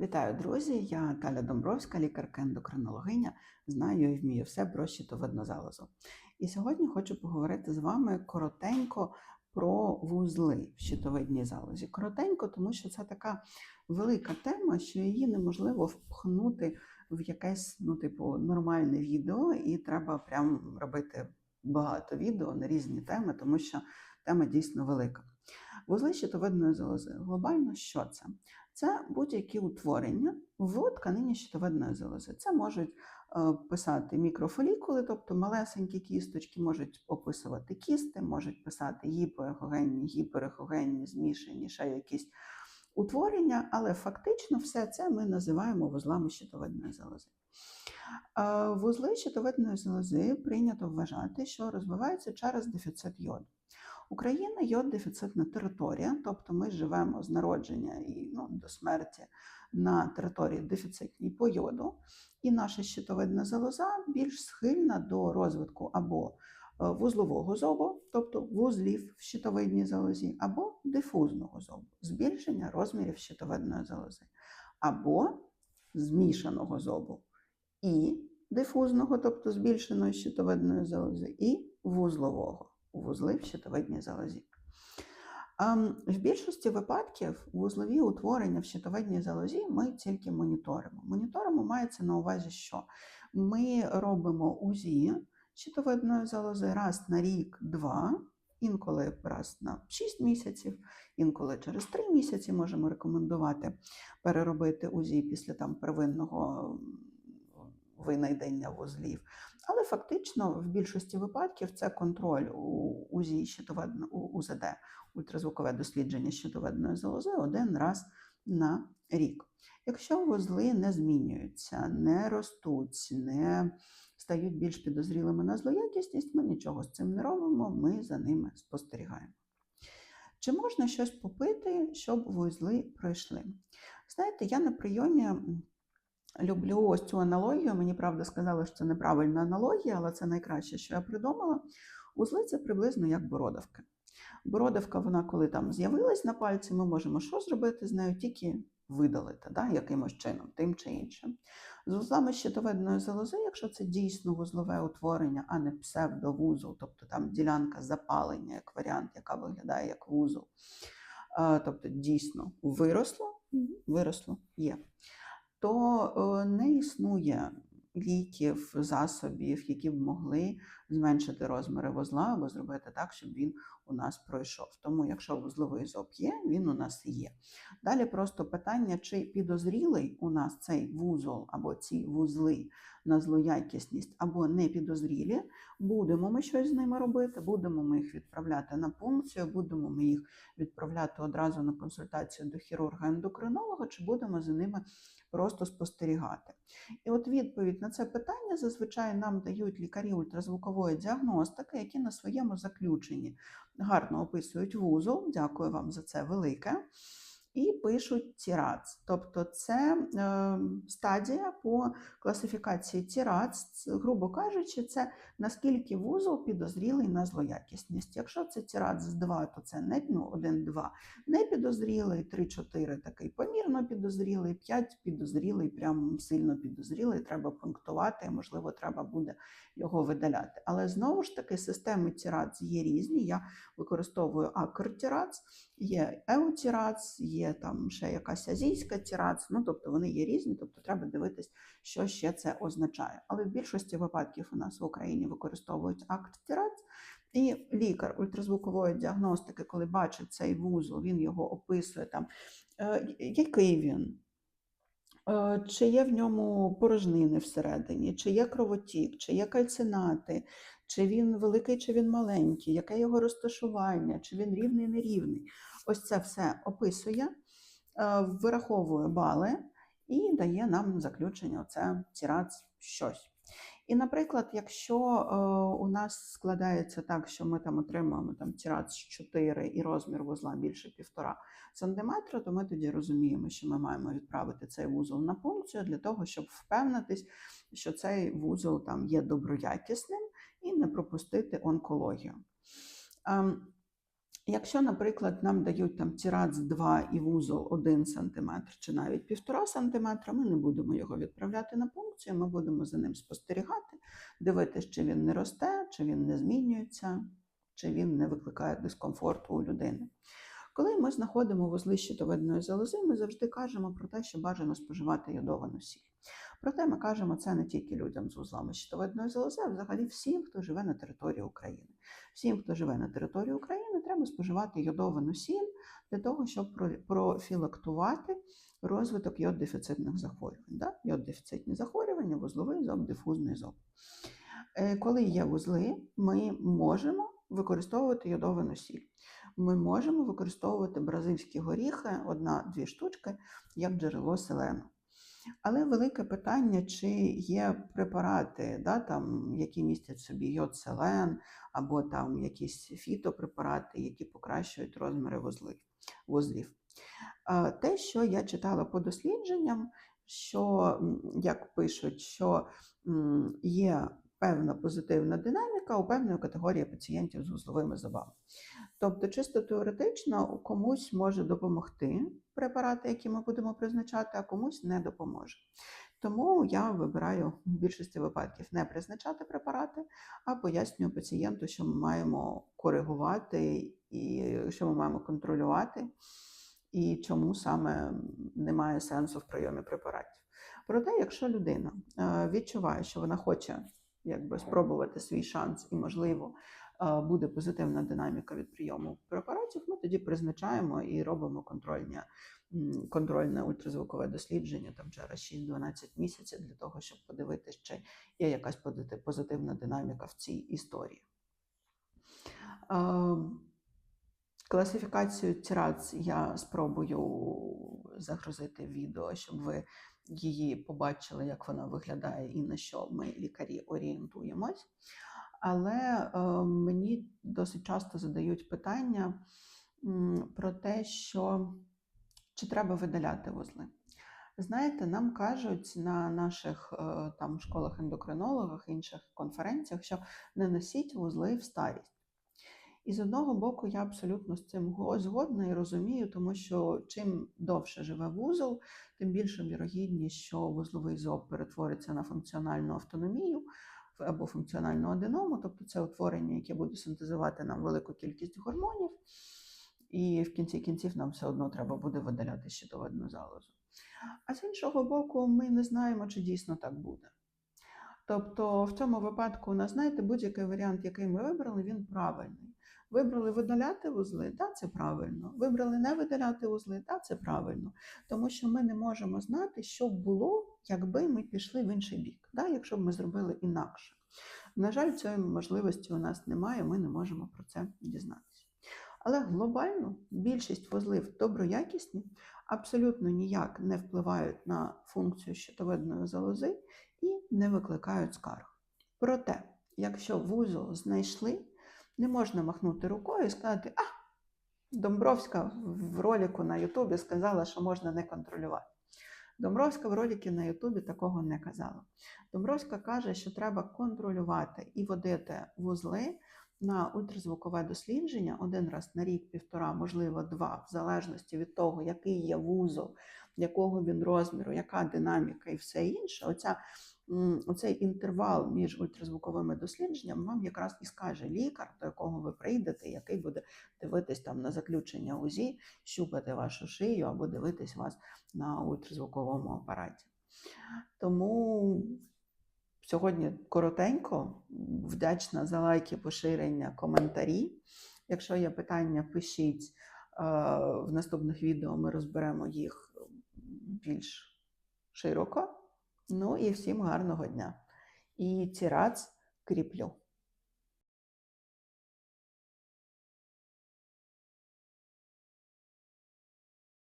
Вітаю, друзі! Я Таля Домбровська, лікарка-ендокринологиня. Знаю і вмію все про щитовидну залозу. І сьогодні хочу поговорити з вами коротенько про вузли в щитовидній залозі. Коротенько, тому що це така велика тема, що її неможливо впхнути в якесь ну, типу, нормальне відео, і треба прям робити багато відео на різні теми, тому що тема дійсно велика. Вузли щитовидної залози. Глобально що це? Це будь-які утворення в тканині щитовидної залози. Це можуть е, писати мікрофолікули, тобто малесенькі кісточки, можуть описувати кісти, можуть писати гіпоехогенні, гіперехогенні, змішані, ще якісь утворення, але фактично все це ми називаємо вузлами щитовидної залози. Е, Вузли щитовидної залози прийнято вважати, що розвиваються через дефіцит йоду. Україна йод дефіцитна територія, тобто ми живемо з народження і ну, до смерті на території дефіцитній по йоду, і наша щитовидна залоза більш схильна до розвитку або е, вузлового зобу, тобто вузлів в щитовидній залозі, або дифузного зобу, збільшення розмірів щитовидної залози, або змішаного зобу і дифузного, тобто збільшеної щитовидної залози, і вузлового вузли в щитовидній залозі. Ем, В більшості випадків вузлові утворення в щитовидній залозі ми тільки моніторимо. Моніторимо мається на увазі, що ми робимо УЗІ щитовидної залози раз на рік-два, інколи раз на 6 місяців, інколи через 3 місяці можемо рекомендувати переробити УЗІ після там первинного винайдення вузлів. Але фактично в більшості випадків це контроль у УЗІ щитовидно, УЗД, ультразвукове дослідження щитовидної залози один раз на рік. Якщо вузли не змінюються, не ростуть, не стають більш підозрілими на злоякісність, ми нічого з цим не робимо, ми за ними спостерігаємо. Чи можна щось попити, щоб вузли пройшли? Знаєте, я на прийомі люблю ось цю аналогію. Мені правда сказали, що це неправильна аналогія, але це найкраще, що я придумала. Узли це приблизно як бородавки. Бородавка, вона коли там з'явилась на пальці, ми можемо що зробити з нею? Тільки видалити да, якимось чином, тим чи іншим. З вузлами щитовидної залози, якщо це дійсно вузлове утворення, а не псевдовузол, тобто там ділянка запалення, як варіант, яка виглядає як вузол, тобто дійсно виросло, виросло є то не існує ліків, засобів, які б могли зменшити розміри вузла або зробити так, щоб він у нас пройшов. Тому, якщо вузловий зоб є, він у нас є. Далі просто питання, чи підозрілий у нас цей вузол або ці вузли на злоякісність, або не підозрілі, будемо ми щось з ними робити, будемо ми їх відправляти на пункцію, будемо ми їх відправляти одразу на консультацію до хірурга-ендокринолога, чи будемо за ними просто спостерігати. І от відповідь на це питання зазвичай нам дають лікарі ультразвукової діагностики, які на своєму заключенні гарно описують вузол. Дякую вам за це велике. І пишуть тірац. Тобто це е, стадія по класифікації тірац, грубо кажучи, це наскільки вузол підозрілий на злоякісність. Якщо це тірац з 2, то це не ну, 1-2 не підозрілий, 3-4 такий помірно підозрілий, 5 підозрілий, прям сильно підозрілий, треба пунктувати, можливо, треба буде його видаляти. Але знову ж таки, системи тірац є різні. Я використовую акр-тірац, є еутірац, є там ще якась азійська тірац, ну тобто вони є різні, тобто треба дивитись, що ще це означає. Але в більшості випадків у нас в Україні використовують акт тірац. І лікар ультразвукової діагностики, коли бачить цей вузол, він його описує там, е, який він, е, чи є в ньому порожнини всередині, чи є кровотік, чи є кальцинати, чи він великий, чи він маленький, яке його розташування, чи він рівний, нерівний. Ось це все описує, е, вираховує бали і дає нам заключення: оце тірац щось. І, наприклад, якщо е, у нас складається так, що ми там отримуємо там тірац 4 і розмір вузла більше 1,5 см, то ми тоді розуміємо, що ми маємо відправити цей вузол на пункцію для того, щоб впевнитись, що цей вузол там є доброякісним і не пропустити онкологію. Якщо, наприклад, нам дають там тірац 2 і вузол 1 см чи навіть 1,5 см, ми не будемо його відправляти на пункцію, ми будемо за ним спостерігати, дивитися, чи він не росте, чи він не змінюється, чи він не викликає дискомфорту у людини. Коли ми знаходимо вузли щитовидної залози, ми завжди кажемо про те, що бажано споживати йодовану сіль. Проте ми кажемо це не тільки людям з вузлами щитовидної залози, а взагалі всім, хто живе на території України. Всім, хто живе на території України, треба споживати йодовану сіль для того, щоб профілактувати розвиток йод-дефіцитних захворювань. Да? Йод-дефіцитні захворювання, вузловий зоб, дифузний зоб. Е, Коли є вузли, ми можемо використовувати йодовану сіль. Ми можемо використовувати бразильські горіхи, одна-дві штучки, як джерело селену. Але велике питання, чи є препарати, да, там, які містять собі йод-селен, або там якісь фітопрепарати, які покращують розміри вузлів. вузлів. Те, що я читала по дослідженням, що, як пишуть, що є певна позитивна динаміка у певної категорії пацієнтів з вузловими зубами. Тобто, чисто теоретично комусь може допомогти препарати, які ми будемо призначати, а комусь не допоможе. Тому я вибираю в більшості випадків не призначати препарати, а пояснюю пацієнту, що ми маємо коригувати і що ми маємо контролювати, і чому саме немає сенсу в прийомі препаратів. Проте, якщо людина е, відчуває, що вона хоче якби, спробувати свій шанс і, можливо, е, буде позитивна динаміка від прийому препаратів, ми тоді призначаємо і робимо контрольні, м, контрольне ультразвукове дослідження там через 6-12 місяців для того, щоб подивитися, чи є якась позитивна динаміка в цій історії. Е, Класифікацію тирац я спробую загрузити відео, щоб ви її побачили, як вона виглядає і на що ми, лікарі, орієнтуємось. Але е, мені досить часто задають питання про те, що чи треба видаляти вузли. Знаєте, нам кажуть на наших е, там школах ендокринологах, інших конференціях, що не носіть вузли в старість. І з одного боку, я абсолютно з цим згодна і розумію, тому що чим довше живе вузол, тим більша вірогідність, що вузловий зоб перетвориться на функціональну автономію або функціональну аденому, тобто це утворення, яке буде синтезувати нам велику кількість гормонів, і в кінці кінців нам все одно треба буде видаляти щитовидну залозу. А з іншого боку, ми не знаємо, чи дійсно так буде. Тобто, в цьому випадку, у нас, знаєте, будь-який варіант, який ми вибрали, він правильний. Вибрали видаляти вузли, так, це правильно. Вибрали не видаляти вузли, так, це правильно. Тому що ми не можемо знати, що було, якби ми пішли в інший бік, да, якщо б ми зробили інакше. На жаль, цієї можливості у нас немає, ми не можемо про це дізнатися. Але глобально більшість вузлів доброякісні, абсолютно ніяк не впливають на функцію щитовидної залози і не викликають скарг. Проте, якщо вузол знайшли, не можна махнути рукою і сказати, а, Домбровська в ролику на Ютубі сказала, що можна не контролювати. Домбровська в роликі на Ютубі такого не казала. Домбровська каже, що треба контролювати і водити вузли на ультразвукове дослідження один раз на рік, півтора, можливо, два, в залежності від того, який є вузол, якого він розміру, яка динаміка і все інше. Оця оцей інтервал між ультразвуковими дослідженнями вам якраз і скаже лікар, до якого ви прийдете, який буде дивитись там на заключення УЗІ, щупати вашу шию або дивитись вас на ультразвуковому апараті. Тому сьогодні коротенько, вдячна за лайки, поширення, коментарі. Якщо є питання, пишіть. Е, В наступних відео ми розберемо їх більш широко. Ну і всім гарного дня. І цірац кріплю.